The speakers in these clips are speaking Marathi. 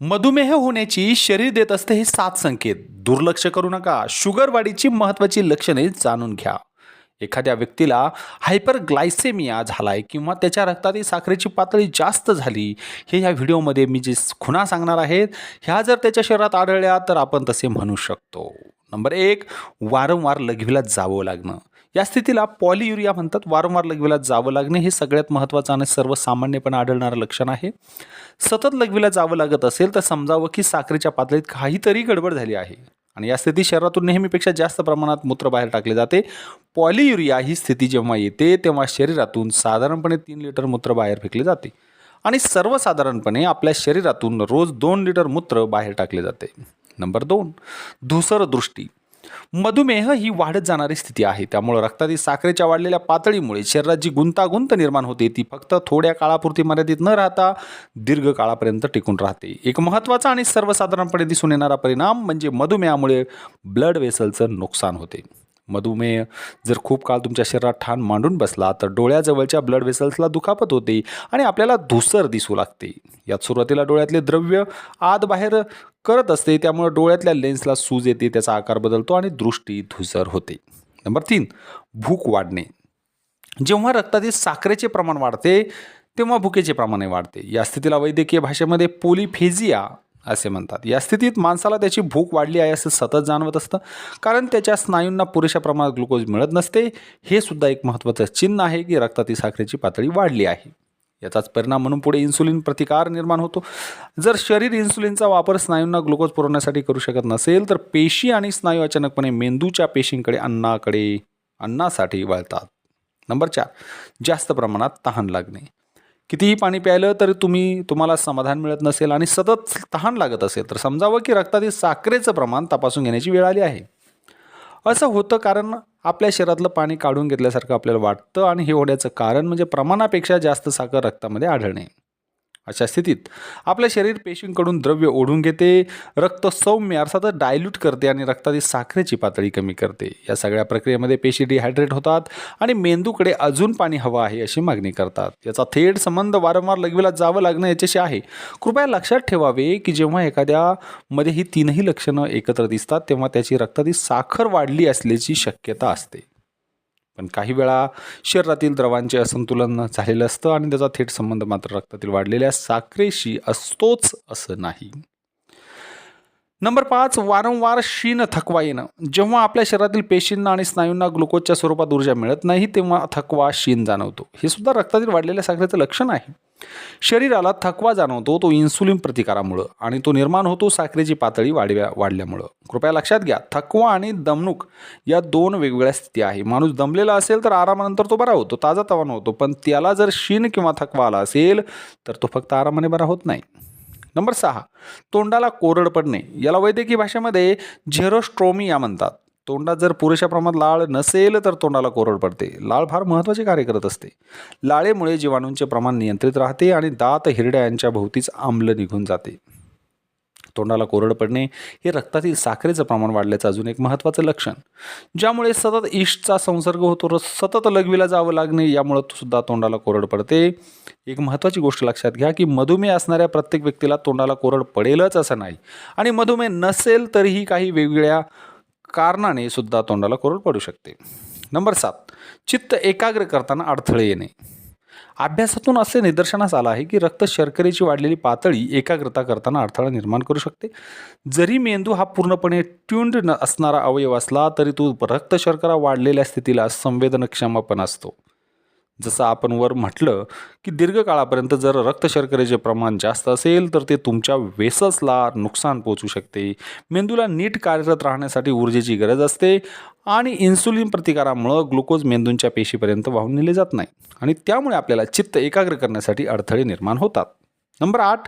मधुमेह होण्याची शरीर देत असते हे सात संकेत. दुर्लक्ष करू नका. शुगर वाढीची महत्त्वाची लक्षणे जाणून घ्या. एखाद्या व्यक्तीला हायपरग्लायसेमिया झालाय किंवा त्याच्या रक्तातील साखरेची पातळी जास्त झाली हे या व्हिडिओमध्ये मी जे खुणा सांगणार आहेत ह्या जर त्याच्या शरीरात आढळल्या तर आपण तसे म्हणू शकतो. नंबर एक वारंवार लघवीला जावं लागणं. या स्थितीला पॉलियुरिया म्हणतात. वारंवार लघवीला जावं लागणे हे सगळ्यात महत्त्वाचं आणि सर्वसामान्यपणे आढळणारं लक्षण आहे. सतत लघवीला जावं लागत असेल तर समजावं की साखरेच्या पातळीत काहीतरी गडबड झाली आहे. आणि या स्थितीत शरीरातून नेहमीपेक्षा जास्त प्रमाणात मूत्र बाहेर टाकले जाते. पॉलियुरिया ही स्थिती जेव्हा येते तेव्हा शरीरातून साधारणपणे तीन लिटर मूत्र बाहेर फेकले जाते. आणि सर्वसाधारणपणे आपल्या शरीरातून रोज दोन लिटर मूत्र बाहेर टाकले जाते. नंबर दोन. धुसर दृष्टी. मधुमेह ही वाढत जाणारी स्थिती आहे. त्यामुळे रक्तातील साखरेच्या वाढलेल्या पातळीमुळे शरीरात जी गुंतागुंत निर्माण होते. ती फक्त थोड्या काळापुरती मर्यादित न राहता दीर्घ काळापर्यंत टिकून राहते. एक महत्त्वाचा आणि सर्वसाधारणपणे दिसून येणारा परिणाम म्हणजे मधुमेहामुळे ब्लड वेसलचं नुकसान होते. मधुमेह जर खूप काळ तुमच्या शरीरात ठाण मांडून बसला तर डोळ्याजवळच्या ब्लड वेसल्सला दुखापत होते आणि आपल्याला धुसर दिसू लागते. यात सुरुवातीला डोळ्यातले द्रव्य आत बाहेर करत असते त्यामुळे डोळ्यातल्या लेन्सला सूज येते त्याचा आकार बदलतो आणि दृष्टी धुसर होते. नंबर तीन भूक वाढणे. जेव्हा रक्तातील साखरेचे प्रमाण वाढते तेव्हा भुकेचे प्रमाणही वाढते. या स्थितीला वैद्यकीय भाषेमध्ये पोलिफेझिया असे म्हणतात. या स्थितीत माणसाला त्याची भूक वाढली आहे असं सतत जाणवत असतं कारण त्याच्या स्नायूंना पुरेशा प्रमाणात ग्लुकोज मिळत नसते. हे सुद्धा एक महत्त्वाचं चिन्ह आहे की रक्तातील साखरेची पातळी वाढली आहे. याचाच परिणाम म्हणून पुढे इन्सुलिन प्रतिकार निर्माण होतो. जर शरीर इन्सुलिनचा वापर स्नायूंना ग्लुकोज पुरवण्यासाठी करू शकत नसेल तर पेशी आणि स्नायू अचानकपणे मेंदूच्या पेशींकडे अन्नाकडे अन्नासाठी वळतात. नंबर चार जास्त प्रमाणात तहान लागणे. कितीही पाणी प्यायलं तरी तुम्ही तुम्हाला समाधान मिळत नसेल आणि सतत तहान लागत असेल तर समजावं की रक्तातील साखरेचं प्रमाण तपासून घेण्याची वेळ आली आहे. असं होतं कारण आपल्या शरीरातलं पाणी काढून घेतल्यासारखं आपल्याला वाटतं आणि हे होण्याचं कारण म्हणजे प्रमाणापेक्षा जास्त साखर रक्तामध्ये आढळणे. अशा स्थितीत आपलं शरीर पेशींकडून द्रव्य ओढून घेते रक्त सौम्य अर्थातच डायल्यूट करते आणि रक्तातील साखरेची पातळी कमी करते. या सगळ्या प्रक्रियेमध्ये पेशी डिहायड्रेट होतात आणि मेंदूकडे अजून पाणी हवं आहे अशी मागणी करतात. याचा थेट संबंध वारंवार लघवीला जावं लागणं याच्याशी आहे. कृपया लक्षात ठेवावे की जेव्हा एखाद्यामध्ये ही तीनही लक्षणं एकत्र दिसतात तेव्हा त्याची रक्तातील साखर वाढली असल्याची शक्यता असते. पण काही वेळा शरीरातील द्रवांचे असंतुलन झालेलं असतं आणि त्याचा थेट संबंध मात्र रक्तातील वाढलेल्या साखरेशी असतोच असं नाही. नंबर पाच वारंवार शीन थकवा येणं. जेव्हा आपल्या शरीरातील पेशींना आणि स्नायूंना ग्लुकोजच्या स्वरूपात ऊर्जा मिळत नाही तेव्हा थकवा शीन जाणवतो. हे सुद्धा रक्तातील वाढलेल्या साखरेचं लक्षण आहे. शरीराला थकवा जाणवतो तो इन्सुलिन प्रतिकारामुळं आणि तो निर्माण होतो साखरेची पातळी वाढव्या वाढल्यामुळं. कृपया लक्षात घ्या थकवा आणि दमणूक या दोन वेगवेगळ्या स्थिती आहे. माणूस दमलेला असेल तर आरामानंतर तो बरा होतो ताजा तवान होतो पण त्याला जर शीन किंवा थकवा आला असेल तर तो फक्त आरामाने बरा होत नाही. नंबर सहा तोंडाला कोरड पडणे याला वैद्यकीय भाषेमध्ये झेरोस्ट्रोमिया म्हणतात. तोंडात जर पुरेशा प्रमाणात लाळ नसेल तर तोंडाला कोरड पडते. लाळ फार महत्त्वाचे कार्य करत असते. लाळेमुळे जीवाणूंचे प्रमाण नियंत्रित राहते आणि दात हिरड्या यांच्या भोवतीच आम्ल निघून जाते. तोंडाला कोरड पडणे हे रक्तातील साखरेचं प्रमाण वाढल्याचं अजून एक महत्त्वाचं लक्षण. ज्यामुळे सतत इष्टचा संसर्ग होतो र सतत लघवीला जावं लागणे यामुळं सुद्धा तोंडाला कोरड पडते. एक महत्त्वाची गोष्ट लक्षात घ्या की मधुमेह असणाऱ्या प्रत्येक व्यक्तीला तोंडाला कोरड पडेलच असं नाही. आणि मधुमेह नसेल तरीही काही वेगवेगळ्या कारणाने सुद्धा तोंडाला कोरड पडू शकते. नंबर सात चित्त एकाग्र करताना अडथळे येणे. अभ्यासातून असे निदर्शनास आलं आहे की रक्त शर्करेची वाढलेली पातळी एकाग्रता करताना अडथळा निर्माण करू शकते. जरी मेंदू हा पूर्णपणे ट्युन्ड न असणारा अवयव असला तरी तो रक्त शर्करा वाढलेल्या स्थितीला संवेदनक्षमपण असतो. जसं आपण वर म्हटलं की दीर्घकाळापर्यंत जर रक्त शर्करेचे प्रमाण जास्त असेल तर ते तुमच्या वेससला नुकसान पोचू शकते. मेंदूला नीट कार्यरत राहण्यासाठी ऊर्जेची गरज असते आणि इन्सुलिन प्रतिकारामुळं ग्लुकोज मेंदूंच्या पेशीपर्यंत वाहून नेले जात नाही. आणि त्यामुळे आपल्याला चित्त एकाग्र करण्यासाठी अडथळे निर्माण होतात. नंबर आठ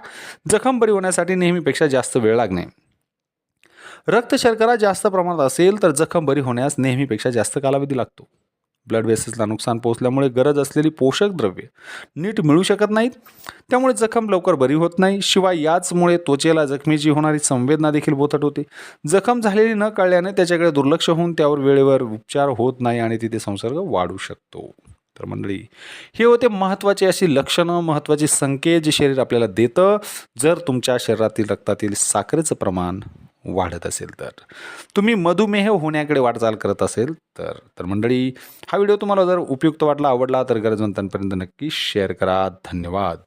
जखम बरी होण्यासाठी नेहमीपेक्षा जास्त वेळ लागणे. रक्त शर्करा जास्त प्रमाणात असेल तर जखम बरी होण्यास नेहमीपेक्षा जास्त कालावधी लागतो. ब्लड वेसेसला नुकसान पोचल्यामुळे गरज असलेली पोषक द्रव्ये नीट मिळू शकत नाहीत. त्यामुळे जखम लवकर बरी होत नाही. शिवाय याचमुळे त्वचेला जखमेची होणारी संवेदना देखील बोथट होते. जखम झालेली न कळल्याने त्याच्याकडे दुर्लक्ष होऊन त्यावर वेळेवर उपचार होत नाही आणि तिथे संसर्ग वाढू शकतो. तर मंडळी हे होते महत्त्वाची अशी लक्षणं महत्त्वाचे संकेत जे शरीर आपल्याला देतं. जर तुमच्या शरीरातील रक्तातील साखरेचं प्रमाण वाढत असेल तर. तुम्ही मधुमेह होण्याकडे वाटचाल करत असेल तर तर मंडळी हा व्हिडिओ तुम्हाला जर उपयुक्त वाटला आवडला तर गरजवंतांपर्यंत नक्की शेअर करा. धन्यवाद.